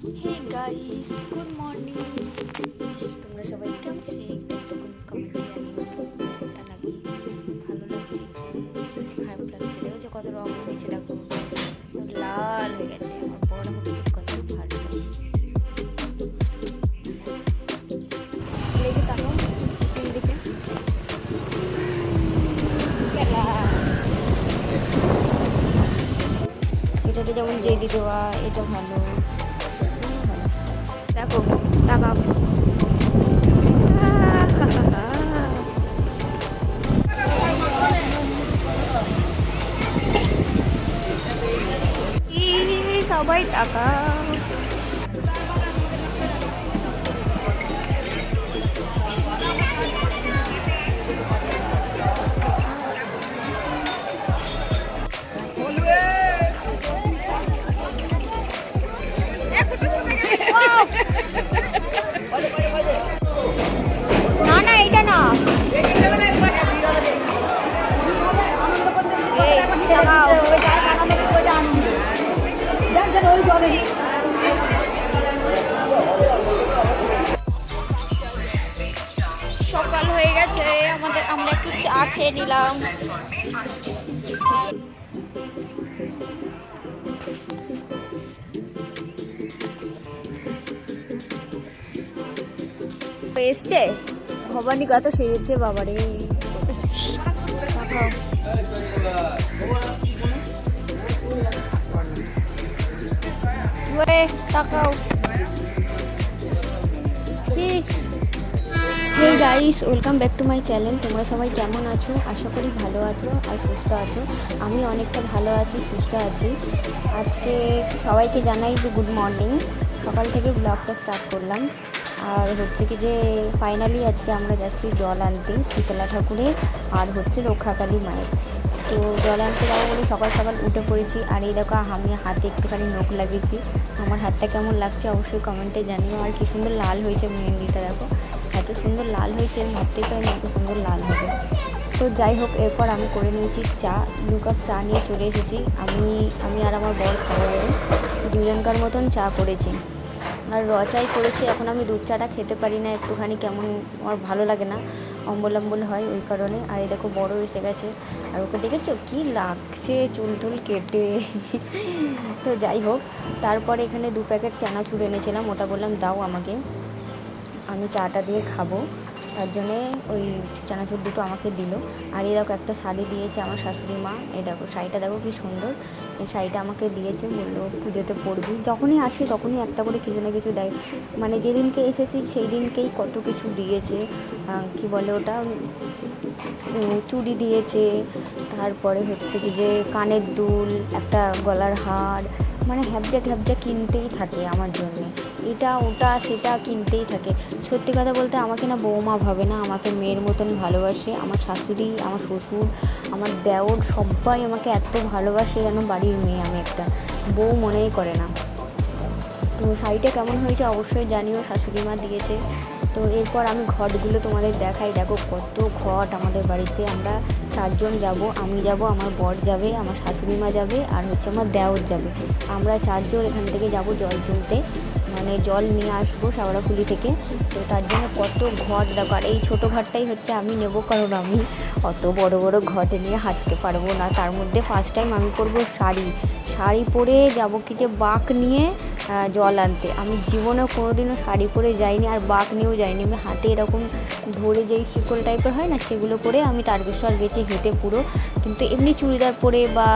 Hey guys good morning তোমরা সবাই কেমন আছি? একটু কমেন্টে কেমনটা লাগে ভালো লাগছে, খারাপ লাগছে। দেখো যে কত রং হয়েছে, দেখো। লাল হয়ে গেছে। বড় এটাতে যেমন জেডি দেওয়া এটা ভালো। তাকাও ই, সবাই তাকাও না নিলাম এসছে? ভবানী কত সেরেছে বাবারে। তাকাও। কি? Hey guys welcome back to my channel তোমরা সবাই কেমন আছো? আশা করি ভালো আছো আর সুস্থ আছো। আমি অনেকটা ভালো আছি, সুস্থ আছি। আজকে সবাইকে জানাই যে গুড মর্নিং সকাল থেকে ব্লগটা স্টার্ট করলাম। আর হচ্ছে কি যে ফাইনালি আজকে আমরা যাচ্ছি জল আনতে শীতলা ঠাকুরের আর হচ্ছে রক্ষাকালী মায়ের। তো জল আনতে যাব বলে সকাল সকাল উঠে পড়েছি। আর এই দেখো, আমি হাতে একটুখানি নখ লাগিয়েছি। আমার হাতটা কেমন লাগছে অবশ্যই কমেন্টে জানিও। আর কি সুন্দর লাল হয়েছে মেহেন্দিটা, দেখো। এত সুন্দর লাল হয়েছে ভাবতেই পারি এত সুন্দর লাল হবে। তো যাই হোক, এরপর আমি করে নিয়েছি চা, দু কাপ চা নিয়ে চলে এসেছি। আমি আমি আর আমার বর খাব বলে দুজনকার মতন চা করেছি। আর র চাই করেছি, এখন আমি দুধ চাটা খেতে পারি না, একটুখানি কেমন আমার ভালো লাগে না, অম্বল অম্বল হয় ওই কারণে। আর এই দেখো, বড় এসে গেছে। আর ওকে দেখেছ? কি লাগছে চুল টুল কেটে। তো যাই হোক, তারপরে এখানে দু প্যাকেট চানা চানাচুর এনেছিলাম, ওটা বললাম দাও আমাকে। আমি চাটা দিয়ে খাব। তার জন্যে ওই চানাচুর দুটো আমাকে দিল। আর এই দেখো একটা শাড়ি দিয়েছে আমার শাশুড়ি মা। এই দেখো, শাড়িটা দেখো কি সুন্দর। এই শাড়িটা আমাকে দিয়েছে, বলল পুজোতে পরবি। যখনই আসি তখনই একটা করে কিছু না কিছু দেয়। মানে যেদিনকে এসেছি সেই দিনকেই কত কিছু দিয়েছে। কি বলে ওটা? চুড়ি দিয়েছে। তারপরে হচ্ছে কি যে কানের দুল, একটা গলার হার। মানে হ্যাবজা হ্যাবজা কিনতেই থাকে আমার জন্যে। এটা ওটা সেটা কিনতেই থাকে। সত্যি কথা বলতে আমাকে না বৌমা ভাবে না, আমাকে মেয়ের মতন ভালোবাসে। আমার শাশুড়ি, আমার শ্বশুর, আমার দেওর সবাই আমাকে এত ভালোবাসে যেন বাড়ির মেয়ে আমি একটা। বউ মনেই করে না। তো শাড়িটা কেমন হয়েছে অবশ্যই জানিও, শাশুড়ি মা দিয়েছে। তো এরপর আমি ঘটগুলো তোমাদের দেখাই। দেখো কত ঘট আমাদের বাড়িতে। আমরা চারজন যাব, আমি যাব, আমার বর যাবে, আমার শাশুড়ি মা যাবে, আর হচ্ছে আমার দেওর যাবে। আমরা চারজন এখান থেকে যাব জল তুলতে। মানে জল নিয়ে আসব শাওড়াফুলি থেকে। তো তার জন্য কত ঘর দরকার। এই ছোটো ঘরটাই হচ্ছে আমি নেব, কারণ আমি অত বড় বড় ঘটে নিয়ে হাঁটতে পারব না। তার মধ্যে ফার্স্ট টাইম আমি করব শাড়ি। শাড়ি পরে যাব কি যে বাঁক নিয়ে জল আনতে। আমি জীবনেও কোনোদিনও শাড়ি পরে যাইনি আর বাঁক নিয়েও যাইনি। আমি হাতে এরকম ধরে যেই শিকল টাইপের হয় না, সেগুলো পরে আমি তারকেশ্বর গেছি হেঁটে পুরো। কিন্তু এমনি চুড়িদার পরে বা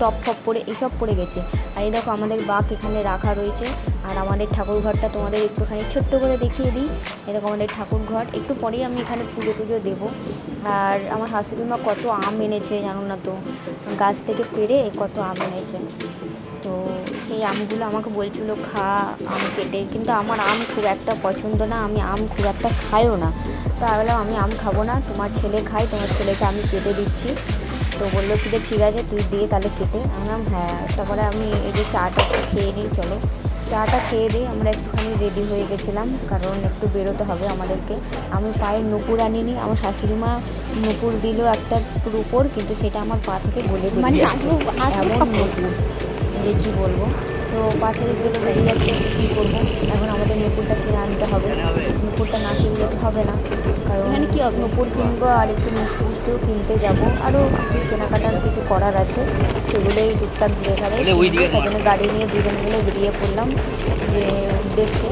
টপ ফপ পরে এসব পরে গেছে। আর এই দেখো আমাদের বাঁক এখানে রাখা রয়েছে। আর আমাদের ঠাকুর ঘরটা তোমাদের একটুখানি ছোট্ট করে দেখিয়ে দিই। এরকম আমাদের ঠাকুর ঘর। একটু পরেই আমি এখানে পুজো টুজো দেবো। আর আমার শাশুড়ি মা কত আম এনেছে জানো না তো? গাছ থেকে পেরে কত আম এনেছে। তো সেই আমগুলো আমাকে বলছিল, খা, আম কেটে। কিন্তু আমার আম খুব একটা পছন্দ না, আমি আম খুব একটা খাইও না। তো আমি বললাম, আমি আম খাব না, তোমার ছেলে খাই তোমার ছেলেকে আমি কেটে দিচ্ছি। তো বলল কি যে ঠিক আছে, তুই দিয়ে তাহলে কেটে। আমি হ্যাঁ। তারপরে আমি এই যে চাটা খেয়ে নিই, চলো। চাটা খেয়ে দিয়ে আমরা একটুখানি রেডি হয়ে গেছিলাম কারণ একটু বেরোতে হবে আমাদেরকে। আমি পায়ে নুপুর আনিনি আমার শাশুড়ি মা নুপুর দিল একটা উপর কিন্তু সেটা আমার পা থেকে গলে মানে বেরিয়ে আসব এমন নুপুর। যে কী বলব? তো পা থেকে দিলে বেরিয়ে যাচ্ছে কী করব? এখন আমাদের নুপুরটা কিনে আনতে হবে। নুপুরটা না কিনলে তো হবে না। কারণ এখানে কি হবে? নুপুর কিনবো আর একটু মিষ্টি মিষ্টিও কিনতে যাব। আরও কিছু কেনাকাটার কিছু করার আছে। সেগুলোই টুকটাক ঘুরে ঘাড়ে জন্য গাড়ি নিয়ে দুজন মিলে বেরিয়ে পড়লাম। যে উদ্দেশ্যে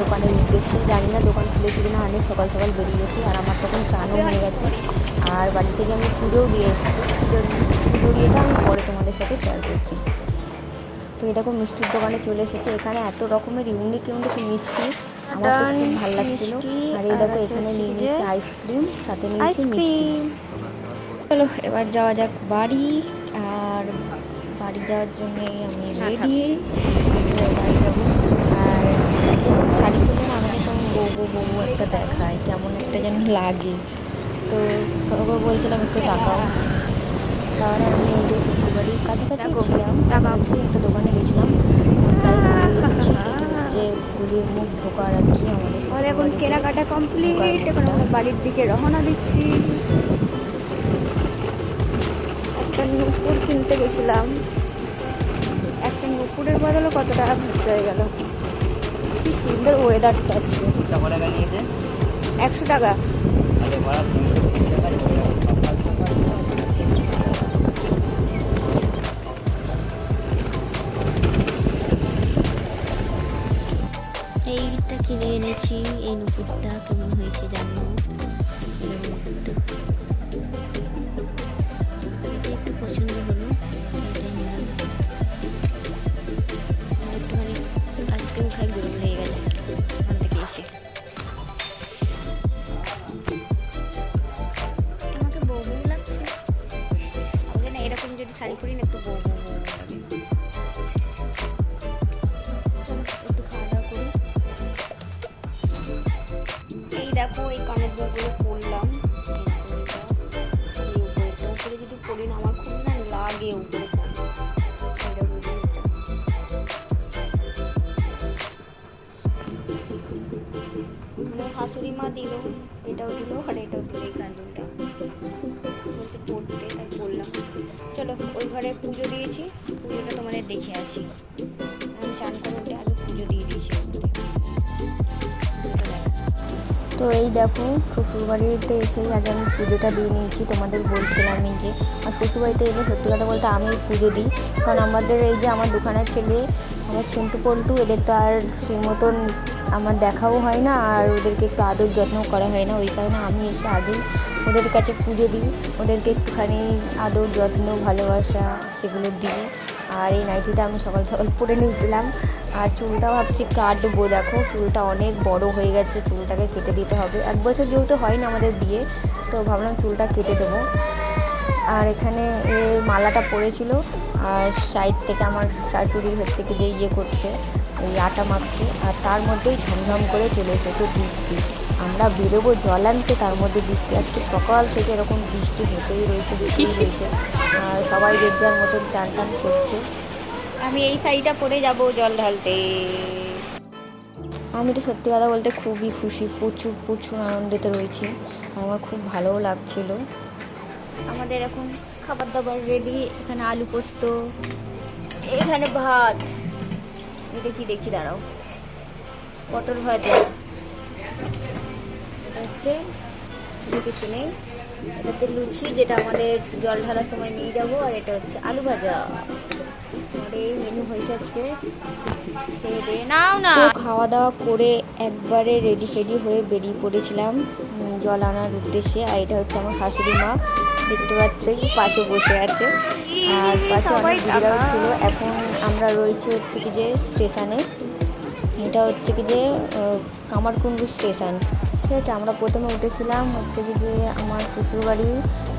দোকানের উদ্দেশ্যে জানি না দোকান খুলেছি কিনা অনেক সকাল সকাল বেরিয়ে গেছি আর আমার তখন চানও হয়ে গেছে। আর বাড়ি থেকে আমি পুজোও দিয়ে এসেছি। পুজোর পুজো দিয়েটা আমি পরে তোমাদের সাথে শেয়ার করছি। তো এটা খুব মিষ্টির দোকানে চলে এসেছে। এখানে এত রকমের ইউনিক ইউনিক মিষ্টি আমার তো খুব ভালো লাগছিল। আর এই দেখো এখানে নিয়ে নিয়েছি আইসক্রিম সাথে নিয়েছি মিষ্টি। চলো এবার যাওয়া যাক বাড়ি। আর বাড়ি যাওয়ার জন্য আমি রেডি বাড়ি যাব। আর শাড়ি পরে আমাকে কেমন বউ বউ একটা দেখায় কেমন একটা যেন লাগে। তো বলছিলাম একটু তাকাও। তাহলে আমি এই যে বাড়ির কাছাকাছি ছিলাম। কাছাকাছি একটা দোকানে গেছিলাম হচ্ছে গুলির মুখ ঢোকার আর কি আমাদের এখন কেনাকাটা কমপ্লিট এখন আমরা বাড়ির দিকে রওনা দিচ্ছি। একটা নুপুর কিনতে গেছিলাম। একটা নুপুরের বদলে কত টাকা খরচা হয়ে গেল? কি সুন্দর ওয়েদারটা আছে। একশো টাকা। এনেছি এই নুপুরটা কেমন হয়েছে জানি এই দেখো তো এই দেখো, শ্বশুরবাড়িতে এসেই আগে আমি পুজোটা দিয়ে নিয়েছি, তোমাদের বলছিলাম যে। আর শ্বশুরবাড়িতে এলে সত্যি কথা বলতে আমি পুজো দিই। কারণ আমাদের এই যে আমার দোকানের ছেলে, আমার সন্টু পল্টু, এদের তো আর সেই মতন আমার দেখাও হয় না, আর ওদেরকে একটু আদর যত্ন করা হয় না। ওই কারণে আমি এসে আগেই ওদের কাছে পুজো দিই। ওদেরকে একটুখানি আদর যত্ন, ভালোবাসা, সেগুলো দিই। আর এই নাইটিটা আমি সকাল সকাল পরে নিয়েছিলাম। আর চুলটা ভাবছি কাটবো, দেখো, চুলটা অনেক বড় হয়ে গেছে, চুলটাকে কেটে দিতে হবে। এক বছর যেহেতু হয় না আমাদের বিয়ে, তো ভাবলাম চুলটা কেটে দেবো। আর এখানে এ মালাটা পড়েছিল, আর সাইড থেকে আমার শাশুড়ি হচ্ছে কি যে ইয়ে করছে, এই আটা মাখছে, আর তার মধ্যেই ঝমঝম করে চলে এসেছে বৃষ্টি। আমরা বেরোবো জল আনতে, তার মধ্যে বৃষ্টি, আজকে সকাল থেকে এরকম বৃষ্টি হতেই রয়েছে হতেই রয়েছে। আর সবাই যার মতন চান টান করছে। আমি এই শাড়িটা পরে যাব জল ঢালতে। আমি তো সত্যি কথা বলতে খুবই খুশি প্রচুর প্রচুর আনন্দিত রয়েছি। আর আমার খুব ভালোও লাগছিল। আমাদের এখন খাবার দাবার রেডি এখানে আলু পোস্ত এখানে ভাত। এটা কি দেখি দাঁড়াও। পটল ভাজা। এটা হচ্ছে কিছু নেই। এটাতে লুচি যেটা আমাদের জল ঢালার সময় নিয়ে যাব আর এটা হচ্ছে আলু ভাজা। এই মেনু হয়েছে আজকে। নাও না। খাওয়া দাওয়া করে একবারে রেডি ফেডি হয়ে বেরিয়ে পড়েছিলাম জল আনার উদ্দেশ্যে। আর এটা হচ্ছে আমার শাশুড়ি মা। দেখতে পাচ্ছ পাশে বসে আছে। আর পাশে অনেক ছিল। এখন আমরা রয়েছে হচ্ছে কি যে স্টেশনে। এটা হচ্ছে কি যে কামারকুণ্ডু স্টেশন। ঠিক আছে? আমরা প্রথমে উঠেছিলাম হচ্ছে কি যে আমার শ্বশুরবাড়ি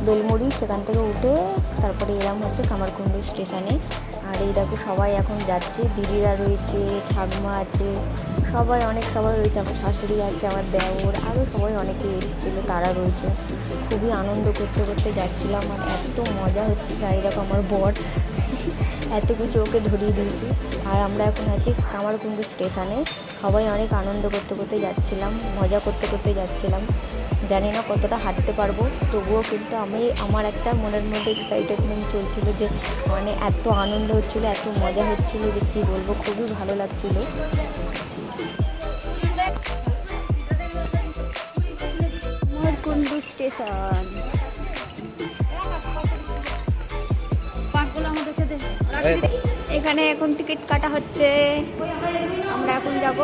বেলমুড়ি। সেখান থেকে উঠে তারপরে এলাম হচ্ছে কামারকুণ্ডু স্টেশনে। আর এই দেখো সবাই এখন যাচ্ছে। দিদিরা রয়েছে, ঠাকমা আছে, সবাই অনেক সবাই রয়েছে। আমার শাশুড়ি আছে, আমার দেওর আরও সবাই অনেকে এসেছিল, তারা রয়েছে। খুবই আনন্দ করতে করতে যাচ্ছিলাম। আর এত মজা হচ্ছে তাই দেখো আমার বর এত কিছু ওকে ধরিয়ে দিয়েছি। আর আমরা এখন আছি কামারকুণ্ডু স্টেশনে। সবাই অনেক আনন্দ করতে করতে যাচ্ছিলাম, মজা করতে করতে যাচ্ছিলাম। জানি না কতটা হাঁটতে পারব, তবুও কিন্তু আমি আমার একটা মনের মধ্যে এক্সাইটেডমেন্ট চলছিল যে মানে এত আনন্দ হচ্ছিল, এত মজা হচ্ছিল যে কী বলব, খুবই ভালো লাগছিল। কুন্ডু স্টেশন। এখানে এখন টিকিট কাটা হচ্ছে। আমরা এখন যাব।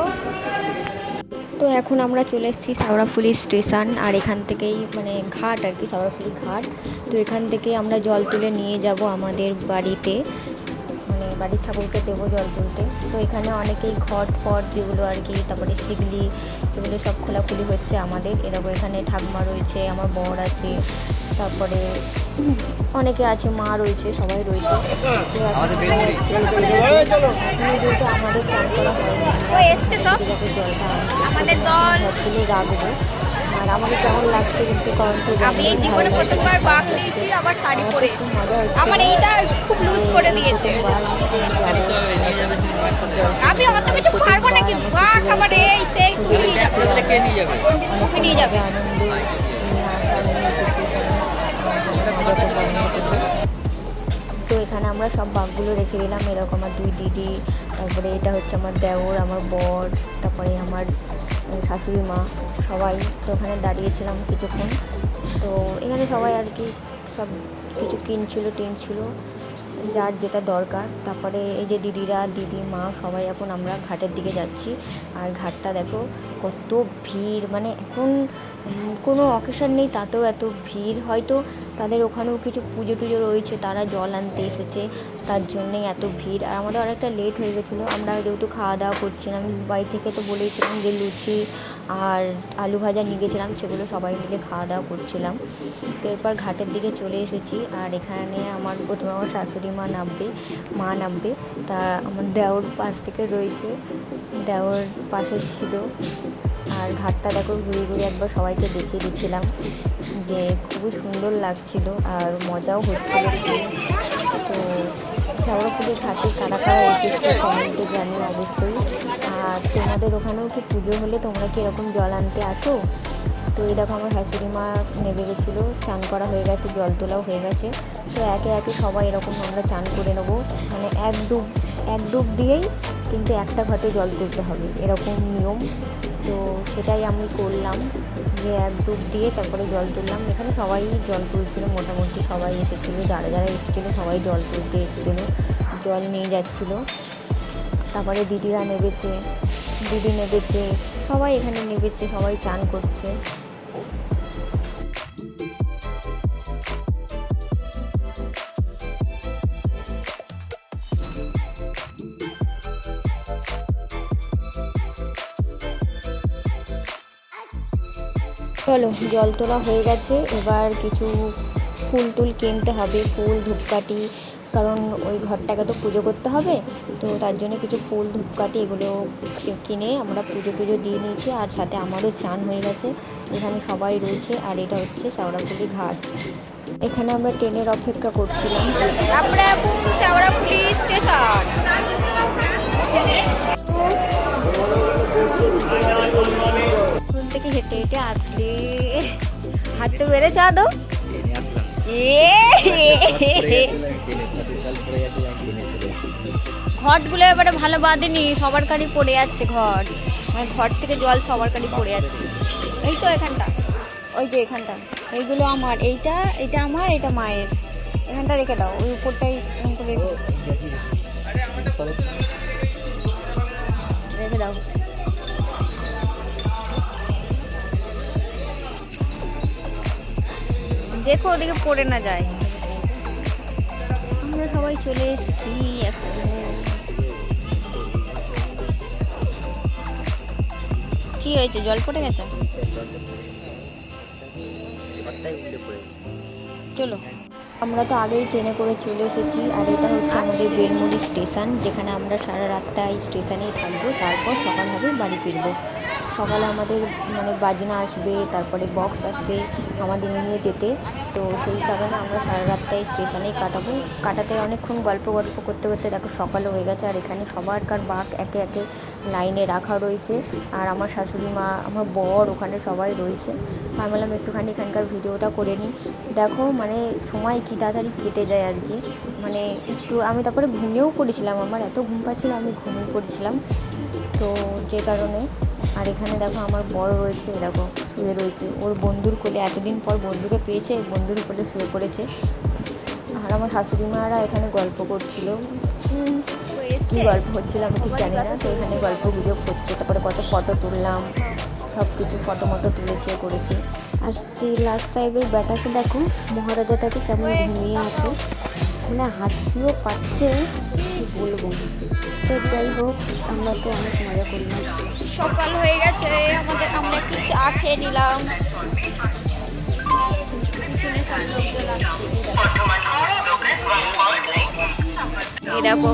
তো এখন আমরা চলে এসেছি সাউরাফুলি স্টেশন, আর এখান থেকেই মানে ঘাট আর কি সাউরাফুলি ঘাট। তো এখান থেকে আমরা জল তুলে নিয়ে যাব আমাদের বাড়িতে। বাড়ির ঠাকুরকে দেবো জল তুলতে। তো এখানে অনেকেই ঘট ফট যেগুলো আর কি তারপরে শিগলি এগুলো সব খোলাখুলি হচ্ছে আমাদের। এরকম এখানে ঠাকুমা রয়েছে আমার বর আছে তারপরে অনেকে আছে মা রয়েছে সবাই রয়েছে। আমাদের যেহেতু চান করা যাতে জলটা রাখব। আর আমাকে কেমন লাগছে কিন্তু আমি এই জীবনে প্রথমবার বাঘ নিয়েছি আবার শাড়ি পরে। আমার এইটা খুব লুজ করে দিয়েছে। আমি অত কিছু পারব নাকি বাঘ আমার এই সেই তুমি নিয়ে যাবে। কে নিয়ে যাবে? তুমি নিয়ে যাবে। তো এখানে আমরা সব বাঘগুলো রেখে দিলাম এরকম আমার দুই দিদি তারপরে এটা হচ্ছে আমার দেওর আমার বর তারপরে আমার শাশুড়ি, মা, সবাই তো ওখানে দাঁড়িয়েছিলাম কিছুক্ষণ। তো এখানে সবাই আর কি সব কিছু কিনছিল, টিনছিল, যার যেটা দরকার। তারপরে এই যে দিদিরা, দিদি, মা, সবাই এখন আমরা ঘাটের দিকে যাচ্ছি। আর ঘাটটা দেখো, কত ভিড় মানে এখন কোনো অকেশন নেই, তাতেও এত ভিড়। হয়তো তাদের ওখানেও কিছু পুজো টুজো রয়েছে, তারা জল আনতে এসেছে, তার জন্যেই এত ভিড়। আর আমাদের অনেকটা লেট হয়ে গেছিল, আমরা যেহেতু খাওয়া দাওয়া করছিলাম, বাড়ি থেকে তো বলেইছিলাম যে লুচি আর আলু ভাজা নিয়ে গেছিলাম, সেগুলো সবাই মিলে খাওয়া দাওয়া করছিলাম। তো এরপর ঘাটের দিকে চলে এসেছি, আর এখানে আমার প্রথমে আমার শাশুড়ি মা নামবে মা নামবে, তা আমার দেওর পাশ থেকে রয়েছে, দেওর পাশে ছিল আর ঘাটটা দেখো ঘুরে ঘুরে একবার সবাইকে দেখিয়ে দিচ্ছিলাম যে খুবই সুন্দর লাগছিল আর মজাও হচ্ছিল। তো শ্যাওড়াপুরি ঘাটে কারা কারা এসেছে কমেন্টে জানিও অবশ্যই। আর তোমাদের ওখানেও কি পুজো হলে তোমরা কি এরকম জল আনতে আসো? তো এই দেখো আমার শাশুড়ি মা নেমে গেছিল, চান করা হয়ে গেছে, জল তোলাও হয়ে গেছে। তো একে একে সবাই এরকম আমরা চান করে নেব। মানে এক ডুব এক ডুব দিয়েই কিন্তু একটা ঘাটে জল তুলতে হবে, এরকম নিয়ম। তো সেটাই আমি করলাম, যে এক ডুব দিয়ে তারপরে জল তুললাম। এখানে সবাই জল তুলছিল, মোটামুটি সবাই এসেছিল, যারা যারা এসেছিল সবাই জল তুলতে এসেছিল, জল নিয়ে যাচ্ছিল। তারপরে দিদিরা নেবেছে, দিদি নেবেছে, সবাই এখানে নেবেছে, সবাই চান করছে। চলো, জল তোলা হয়ে গেছে। এবার কিছু ফুল টুল কিনতে হবে, ফুল, ধূপকাঠি, কারণ ওই ঘরটাকে তো পুজো করতে হবে। তো তার জন্য কিছু ফুল, ধূপকাঠি এগুলো কিনে আমরা পুজো টুজো দিয়ে নিয়েছি, আর সাথে আমারও চান হয়ে গেছে। এখানে সবাই রয়েছে, আর এটা হচ্ছে শাওড়াফুলি ঘাট। এখানে আমরা ট্রেনের অপেক্ষা করছিলাম। আমরা এখন শেওড়াফুলি স্টেশন। হেঁটে হেঁটে আসলে। হাঁটতে বেড়েছে আদৌ? ঘটগুলো এবারে ভালো বাঁধেনি সবার কাড়ি পড়ে যাচ্ছে ঘট মানে ঘর থেকে জল সবার কাড়ি পড়ে যাচ্ছে এই তো এখানটা ওই যে এখানটা। এইগুলো আমার এইটা এটা আমার এটা মায়ের। এখানটা রেখে দাও ওই উপরটাই রেখে দাও। দেখো ওদিকে পড়ে না যায়। আমরা সবাই চলে এসেছি এখন। কি হয়েছে? জল পড়ে গেছে? চলো। আমরা তো আগেই ট্রেনে করে চলে এসেছি, আর এটা হচ্ছে আমাদের বেলমুড়ি স্টেশন, যেখানে আমরা সারা রাতটা এই স্টেশনেই থাকব। তারপর সকাল হবে বাড়ি ফিরবো। সকালে আমাদের মানে বাজনা আসবে, তারপরে বক্স আসবে আমাদের নিয়ে যেতে। তো সেই কারণে আমরা সারা রাতটাই স্টেশনেই কাটাবো। কাটাতে অনেকক্ষণ গল্প গল্প করতে করতে দেখো সকাল হয়ে গেছে, আর এখানে সবার কার বাঘ একে একে লাইনে রাখা রয়েছে। আর আমার শাশুড়ি মা, আমার বর ওখানে সবাই রয়েছে। তো আমি বললাম একটুখানি এখানকার ভিডিওটা করে নিই। দেখো মানে সময় কী তাড়াতাড়ি কেটে যায় আর কি। মানে একটু, আমি তারপরে ঘুমিয়েও পড়েছিলাম, আমার এত ঘুম পাচ্ছিল আমি ঘুমিয়ে পড়েছিলাম। তো যে কারণে আর এখানে দেখো আমার বড় রয়েছে এরকম শুয়ে রয়েছে। ওর বন্ধুর কোলে এতদিন পর বন্ধুকে পেয়েছে বন্ধুর কোলে শুয়ে পড়েছে। আর আমার শাশুড়ি মারা এখানে গল্প করছিল। কী গল্প হচ্ছিল আমি ঠিক জানি না তো এখানে গল্প গুজব হচ্ছে। তারপরে কত ফটো তুললাম সব কিছু ফটো মটো তুলেছে করেছে। আর সেই লাস্ট সাহেবের ব্যাটাকে দেখো মহারাজাটাকে কেমন ঘুমিয়ে আছে। মানে হাসিও পাচ্ছে কি বলব। তো যাই হোক আমরা তো অনেক মজা করলাম। সকাল হয়ে গেছে আমাদের আমরা একটু চা খেয়ে নিলাম। দেখো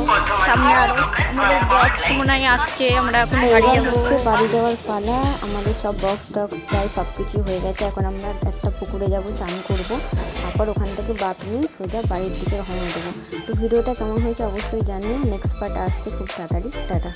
সামনে আরও আমাদের বক্স মনে আসছে আমরা এখন বাড়ি এবার যাব। বাড়ি যাওয়ার পালা। আমাদের সব বক্স টক্স প্রায় সব কিছু হয়ে গেছে। এখন আমরা একটা পুকুরে যাব চান করব। তারপর ওখান থেকে বাপ নিয়ে সোজা বাড়ির দিকে রওনা দেবো। তো ভিডিওটা কেমন হয়েছে অবশ্যই জানিও। নেক্সট পার্ট আসছে খুব তাড়াতাড়ি। টাটা।